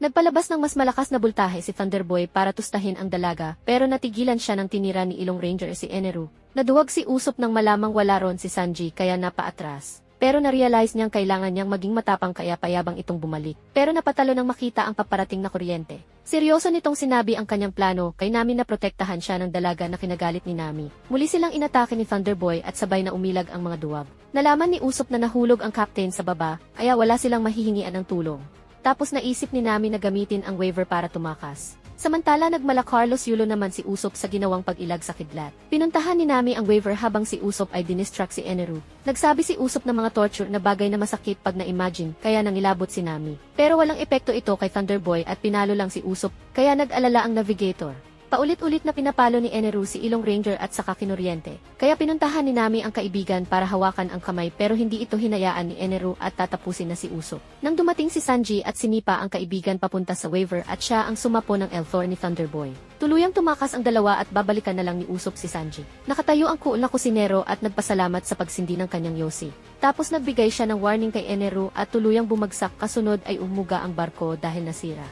Nagpalabas ng mas malakas na bultahe si Thunderboy para tustahin ang dalaga pero natigilan siya ng tinira ni Ilong Ranger si Eneru. Naduwag si Usop nang malamang wala ron si Sanji kaya napaatras. Pero na-realize niyang kailangan niyang maging matapang kaya payabang itong bumalik. Pero napatalo nang makita ang paparating na kuryente. Seryoso nitong sinabi ang kanyang plano kay Nami na protektahan siya ng dalaga na kinagalit ni Nami. Muli silang inatake ni Thunderboy at sabay na umilag ang mga duwag. Nalaman ni Usop na nahulog ang captain sa baba kaya wala silang mahihingian ng tulong. Tapos naisip ni Nami na gamitin ang waiver para tumakas. Samantala nagmala Carlos Yulo naman si Usop sa ginawang pag-ilag sa kidlat. Pinuntahan ni Nami ang waiver habang si Usop ay dinistract si Eneru. Nagsabi si Usop ng mga torture na bagay na masakit pag na-imagine kaya nangilabot si Nami. Pero walang epekto ito kay Thunderboy at pinalo lang si Usop kaya nag-alala ang navigator. Paulit-ulit na pinapalo ni Eneru si Ilong Ranger at saka kinuryente. Kaya pinuntahan ni Nami ang kaibigan para hawakan ang kamay pero hindi ito hinayaan ni Eneru at tatapusin na si Usop. Nang dumating si Sanji at sinipa ang kaibigan papunta sa waiver at siya ang sumapo ng Elthor ni Thunderboy. Tuluyang tumakas ang dalawa at babalikan na lang ni Usop si Sanji. Nakatayo ang cool na kusinero at nagpasalamat sa pagsindi ng kanyang yosi. Tapos nagbigay siya ng warning kay Eneru at tuluyang bumagsak kasunod ay umuga ang barko dahil nasira.